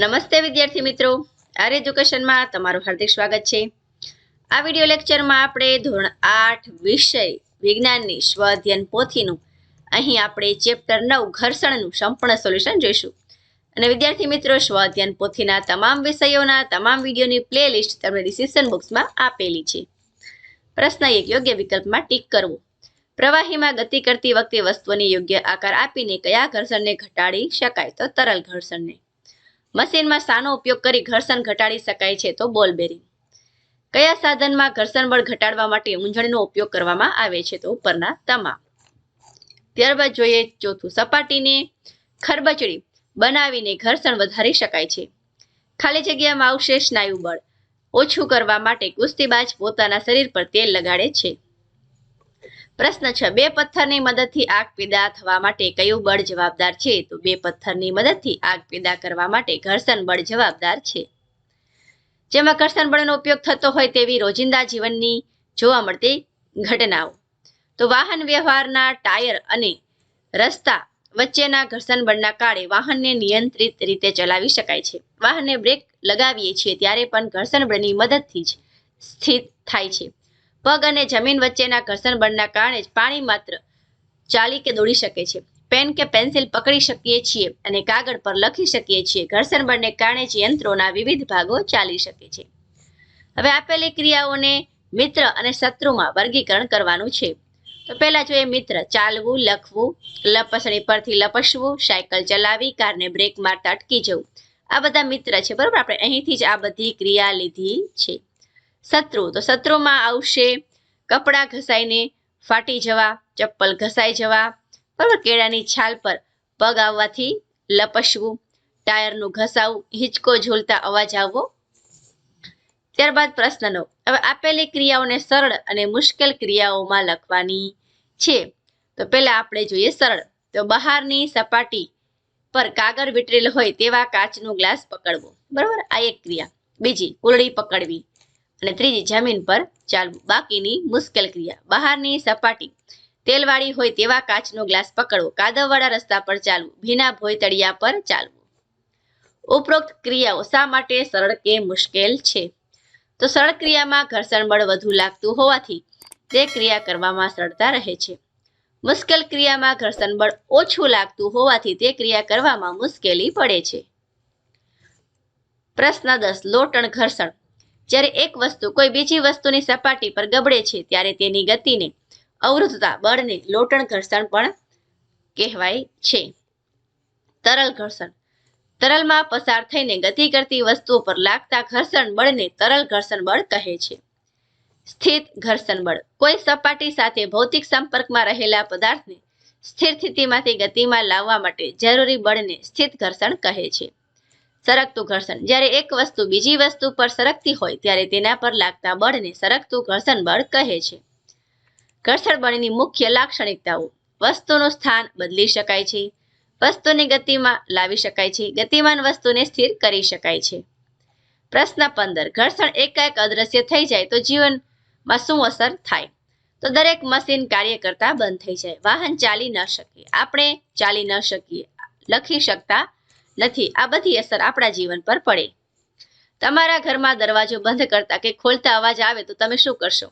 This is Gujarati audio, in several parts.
નમસ્તે વિદ્યાર્થી મિત્રો. આર એજ્યુકેશનમાં તમારું હાર્દિક સ્વાગત છે. આ વિડિયો લેક્ચરમાં આપણે ધોરણ આઠ વિષય વિજ્ઞાનની સ્વ અધ્યયન પોથીનું અહીં આપણે ચેપ્ટર નવ ઘર્ષણનું સંપૂર્ણ સોલ્યુશન જોઈશું. અને વિદ્યાર્થી મિત્રો, સ્વ અધ્યયન પોથીના તમામ વિષયોના તમામ વિડીયોની પ્લેલિસ્ટ તમને ડિસિશન બોક્સમાં આપેલી છે. પ્રશ્ન એક, યોગ્ય વિકલ્પમાં ટીક કરવો. પ્રવાહીમાં ગતિ કરતી વખતે વસ્તુને યોગ્ય આકાર આપીને કયા ઘર્ષણને ઘટાડી શકાય? તો તરલ ઘર્ષણને. મશીનમાં શાનો ઉપયોગ કરી ઘર્ષણ ઘટાડી શકાય છે તો બોલ બેરિંગ કયા સાધનમાં ઘર્ષણ બળ ઘટાડવા માટે ઊંજણનો ઉપયોગ કરવામાં આવે છે તો ઉપરના તમામ. ત્યારબાદ જોઈએ ચોથું, સપાટીને ખરબચડી બનાવીને ઘર્ષણ વધારી શકાય છે. ખાલી જગ્યામાં આવશે સ્નાયુ બળ ઓછું કરવા માટે કુસ્તીબાજ પોતાના શરીર પર તેલ લગાડે છે. પ્રશ્ન છે, બે પથ્થરની મદદથી આગ પેદા થવા માટે કયું બળ જવાબદાર છે? તો બે પથ્થરની મદદથી આગ પેદા કરવા માટે ઘર્ષણ બળ જવાબદાર છે. જેમાં ઘર્ષણ બળનો ઉપયોગ થતો હોય તેવી રોજિંદા જીવનની જોવા મળતી ઘટનાઓ. તો વાહન વ્યવહારના ટાયર અને રસ્તા વચ્ચેના ઘર્ષણ બળના કાળે વાહનને નિયંત્રિત રીતે ચલાવી શકાય છે. વાહનને બ્રેક લગાવીએ છીએ ત્યારે પણ ઘર્ષણ બળની મદદથી જ સ્થિત થાય છે. પગ અને જમીન વચ્ચેના ઘર્ષણ બળના કારણે જ પાણી માત્ર ચાલી કે દોડી શકે છે. પેન કે પેન્સિલ પકડી શકીએ છીએ અને કાગળ પર લખી શકીએ છીએ. ઘર્ષણ બળને કારણે જ યંત્રોના વિવિધ ભાગો ચાલી શકે છે. હવે આપેલી ક્રિયાઓને મિત્ર અને શત્રુમાં વર્ગીકરણ કરવાનું છે. તો પહેલા જોઈએ મિત્ર, ચાલવું, લખવું, લપસણી પરથી લપસવું, સાયકલ ચલાવી, કારને બ્રેક મારતા અટકી જવું. આ બધા મિત્ર છે, બરાબર? આપણે અહીંથી જ આ બધી ક્રિયા લીધી છે. શત્રુ. તો શત્રુમાં આવશે કપડાં ઘસાઈને ફાટી જવા, ચપ્પલ ઘસાઈ જવા બરાબર કેળાની છાલ પર પગ આવવાથી લપસવું, ટાયરનું ઘસાવું, હિંચકો ઝૂલતા અવાજ આવવો. ત્યારબાદ પ્રશ્નનો. હવે આપેલી ક્રિયાઓને સરળ અને મુશ્કેલ ક્રિયાઓમાં લખવાની છે. તો પહેલા આપણે જોઈએ સરળ. તો બહારની સપાટી પર કાગળ વીંટરેલ હોય તેવા કાચનું ગ્લાસ પકડવો. બરાબર? આ એક ક્રિયા. બીજી, કુરડી પકડવી. અને ત્રીજી જમીન પર ચાલવું બાકીની મુશ્કેલ ક્રિયા. બહારની સપાટી. તેલવાળી હોય તેવા કાચનો ગ્લાસ પકડવો કાદવવાળા રસ્તા પર ચાલવું. ભીના ભોયતળિયા પર ચાલવું. ઉપરોક્ત ક્રિયાઓ શા માટે સરળ કે મુશ્કેલ છે? તો સરળ ક્રિયામાં ઘર્ષણ બળ વધુ લાગતું હોવાથી તે ક્રિયા કરવામાં સરળતા રહે છે. મુશ્કેલ ક્રિયામાં ઘર્ષણ બળ ઓછું લાગતું હોવાથી તે ક્રિયા કરવામાં મુશ્કેલી પડે છે. પ્રશ્ન દસ. લોટણ ઘર્ષણ. જ્યારે એક વસ્તુ કોઈ બીજી વસ્તુની સપાટી પર ગબડે છે, ત્યારે તેની ગતિને અવરોધતા બળને લોટણ ઘર્ષણ પણ કહેવાય છે. તરલ ઘર્ષણ. તરલમાં પસાર થઈને ગતિ કરતી વસ્તુઓ પર લાગતા ઘર્ષણ બળને તરલ ઘર્ષણ બળ કહે છે. સ્થિત ઘર્ષણ બળ. કોઈ સપાટી સાથે ભૌતિક સંપર્કમાં રહેલા પદાર્થને સ્થિર સ્થિતિમાંથી ગતિમાં લાવવા માટે જરૂરી બળને સ્થિત ઘર્ષણ કહે છે. સરકતું ઘર્ષણ. જ્યારે એક વસ્તુ બીજી વસ્તુ પર સરકતી હોય, ત્યારે તેના પર લાગતા બળને સરકતું ઘર્ષણ બળ કહે છે. ઘર્ષણ બળની મુખ્ય લાક્ષણિકતાઓ. વસ્તુનું સ્થાન બદલી શકાય છે. વસ્તુની ગતિમાં લાવી શકાય છે. ગતિમાન વસ્તુને સ્થિર કરી શકાય છે. પ્રશ્ન પંદર. ઘર્ષણ એકાએક અદ્રશ્ય થઈ જાય તો જીવનમાં શું અસર થાય? તો દરેક મશીન કાર્ય કરતા બંધ થઈ જાય. વાહન ચાલી ન શકે. આપણે ચાલી ન શકીએ. લખી શકતા નથી. આ બધી અસર આપણા જીવન પર પડે. તમારા ઘરમાં દરવાજો બંધ કરતા કે ખોલતા અવાજ આવે તો તમે શું કરશો?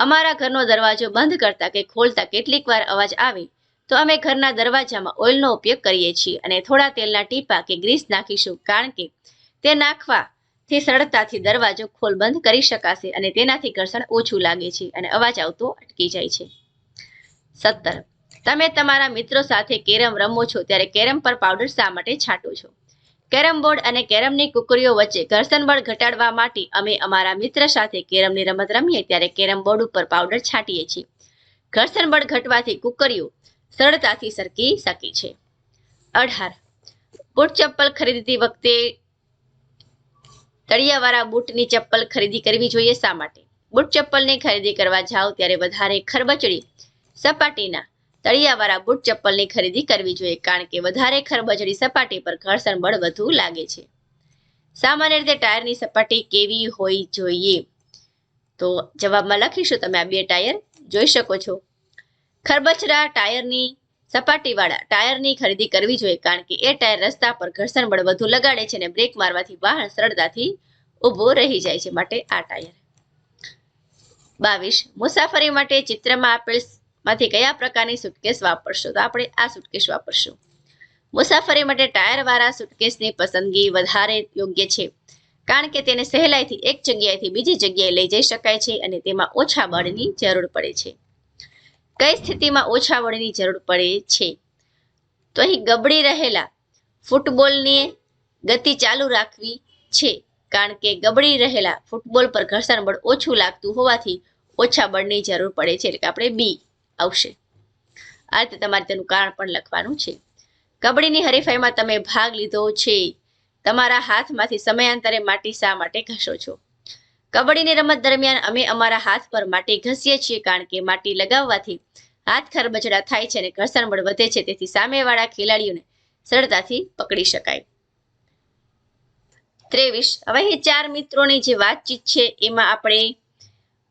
અમારા ઘરનો દરવાજો બંધ કરતા કે ખોલતા કેટલીક વાર અવાજ આવે તો અમે ઘરના દરવાજામાં ઓઇલનો ઉપયોગ કરીએ છીએ અને થોડા તેલના ટીપા કે ગ્રીસ નાખીશું કારણ કે તે નાખવાથી સરળતાથી દરવાજો ખોલ બંધ કરી શકાશે અને તેનાથી ઘર્ષણ ઓછું લાગે છે અને અવાજ આવતો અટકી જાય છે. સત્તર. તમે તમારા મિત્રો સાથે કેરમ રમો છો, ત્યારે કેરમ પર પાવડર શા માટે છાંટો છો? કેરમ બોર્ડ અને કેરમની કુકરીઓ વચ્ચે ઘર્ષણ બળ ઘટાડવા માટે અમે અમારા મિત્ર સાથે કેરમની રમત રમીએ, ત્યારે કેરમ બોર્ડ ઉપર પાવડર છાંટીએ છીએ. ઘર્ષણ બળ ઘટવાથી કુકરીઓ સરળતાથી સરકી શકે છે. અઢાર. બૂટ ચપ્પલ ખરીદતી વખતે તળિયાવાળા બૂટની ચપ્પલ ખરીદી કરવી જોઈએ શા માટે? બૂટ ચપ્પલની ખરીદી કરવા જાઓ, ત્યારે વધારે ખરબચડી, સપાટીના તળિયાવાળા બૂટ ચપ્પલની ખરીદી કરવી જોઈએ, કારણ કે વધારે ખરબચડી સપાટી પર ઘર્ષણ બળ વધુ લાગે છે. સામાન્ય રીતે ટાયરની સપાટી કેવી હોવી જોઈએ? તો જવાબમાં લખીશું તમે આ બે ટાયર, જોઈ શકો છો. ખરબચડા ટાયરની સપાટીવાળા ટાયરની ખરીદી કરવી જોઈએ, કારણ કે એ ટાયર રસ્તા પર ઘર્ષણ બળ વધુ લગાડે છે અને બ્રેક મારવાથી વાહન સરળતાથી ઊભો રહી જાય છે માટે આ ટાયર. બાવીસ. મુસાફરી માટે ચિત્રમાં આપેલ માંથી કયા પ્રકારની સુટકેસ વાપરશો? તો આપણે આ સુટકેસ વાપરશું. મુસાફરી માટે ટાયરવાળા સુટકેસની પસંદગી વધારે યોગ્ય છે. કારણ કે તેને સહેલાઈથી એક જગ્યાએથી બીજી જગ્યાએ લઈ જઈ શકાય છે અને તેમાં ઓછા બળની જરૂર પડે છે. કઈ સ્થિતિમાં ઓછા બળની જરૂર પડે છે? તો અહીં ગબડી રહેલા ફૂટબોલની ગતિ ચાલુ રાખવી છે. કારણ કે ગબડી રહેલા ફૂટબોલ પર ઘર્ષણ બળ ઓછું લાગતું હોવાથી ઓછા બળની જરૂર પડે છે. એટલે કે આપણે બી આવશે. આ રીતે તમારે તેનું કારણ પણ લખવાનું છે. કબડ્ડીની હરીફાઈમાં તમે ભાગ લીધો છે. તમારા હાથમાંથી સમયાંતરે માટી શા માટે ઘસો છો? કબડ્ડીની રમત દરમિયાન અમે અમારા હાથ પર માટી ઘસીએ છીએ કારણ કે માટી લગાવવાથી હાથ ખરબચડા થાય છે અને ઘર્ષણ બળ વધે છે. તેથી સામેવાળા ખેલાડીઓને સરળતાથી પકડી શકાય. ત્રેવીસ. હવે ચાર મિત્રોની જે વાતચીત છે, એમાં આપણે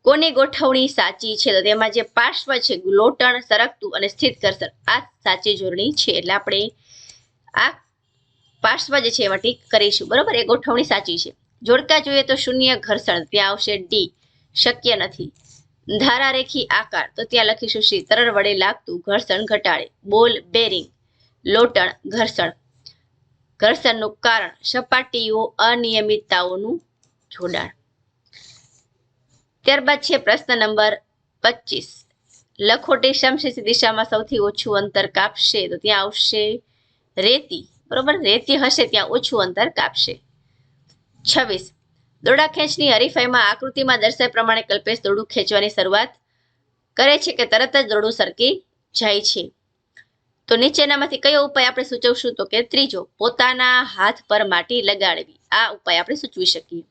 કોની ગોઠવણી સાચી છે? તો તેમાં જે પાર્શ્વ છે, લોટણ, સરકતું અને સ્થિત ઘર્ષણ આ સાચી જોડણી છે. એટલે આપણે આ પાર્શ્વ જે છે એમાં ટીક કરીશું. બરોબર? એ ગોઠવણી સાચી છે. જોડકા જોઈએ તો શૂન્ય ઘર્ષણ. ત્યાં આવશે ડી શક્ય નથી. ધારારેખી આકાર. તો ત્યાં લખીશું સી તરળ વડે લાગતું ઘર્ષણ ઘટાડે. બોલ બેરિંગ. લોટણ, ઘર્ષણ. ઘર્ષણનું કારણ સપાટીઓ અનિયમિતતાઓનું જોડાણ. ત્યારબાદ છે પ્રશ્ન નંબર પચીસ. લખોટી સમશીષી દિશામાં સૌથી ઓછું અંતર કાપશે તો ત્યાં આવશે રેતી. બરોબર? રેતી હશે ત્યાં ઓછું અંતર કાપશે. છવ્વીસ. દોડા ખેંચની હરીફાઈમાં આકૃતિમાં દર્શાવ્યા પ્રમાણે કલ્પેશ દોડું ખેંચવાની શરૂઆત કરે છે કે તરત જ દોડું સરકી જાય છે. તો નીચેનામાંથી કયો ઉપાય આપણે સૂચવશું? તો કે ત્રીજો, પોતાના હાથ પર માટી લગાડવી. આ ઉપાય આપણે સૂચવી શકીએ.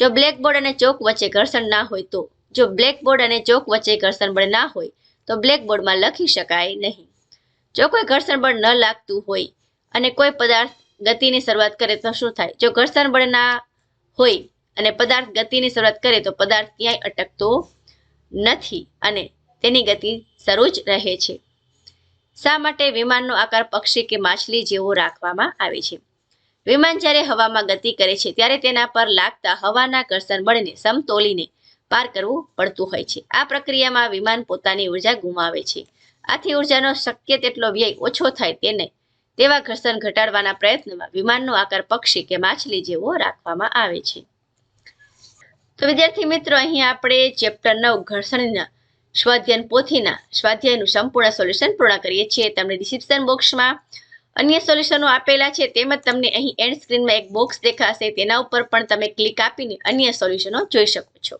જો બ્લેકબોર્ડ અને ચોક વચ્ચે ઘર્ષણ ના હોય તો, જો બ્લેકબોર્ડ અને ચોક વચ્ચે ઘર્ષણ બળ ના હોય, તો બ્લેકબોર્ડમાં લખી શકાય નહીં. જો કોઈ ઘર્ષણ બળ ન લાગતું હોય અને કોઈ પદાર્થ ગતિની શરૂઆત કરે તો શું થાય? જો ઘર્ષણ બળ ના હોય અને પદાર્થ ગતિની શરૂઆત કરે તો પદાર્થ ક્યાંય અટકતો નથી અને તેની ગતિ શરૂ જ રહે છે. શા માટે વિમાનનો આકાર પક્ષી કે માછલી જેવો રાખવામાં આવે છે? વિમાન જ્યારે હવામાં ગતિ કરે છે, ત્યારે તેના પર લાગતા હવાના ઘર્ષણ બળને સમતોલીને પાર કરવું પડતું હોય છે. આ પ્રક્રિયામાં વિમાન પોતાની ઊર્જા ગુમાવે છે. આથી ઉર્જાનો શક્ય તેટલો વ્યય ઓછો થાય તેને, તેવા ઘર્ષણ ઘટાડવાના પ્રયત્નમાં વિમાનનો આકાર પક્ષી કે માછલી જેવો રાખવામાં આવે છે. તો વિદ્યાર્થી મિત્રો, અહીં આપણે ચેપ્ટર નવ ઘર્ષણના સ્વાધ્યાયન પોથીના સ્વાધ્યાયનું સંપૂર્ણ સોલ્યુશન પૂર્ણ કરીએ છીએ. તમને ડિસ્ક્રિપ્શન બોક્સમાં અન્ય સોલ્યુશનો આપેલા છે. તેમજ તમને અહીં એન્ડ સ્ક્રીનમાં એક બોક્સ દેખાશે. તેના ઉપર પણ તમે ક્લિક આપીને અન્ય સોલ્યુશનો જોઈ શકો છો.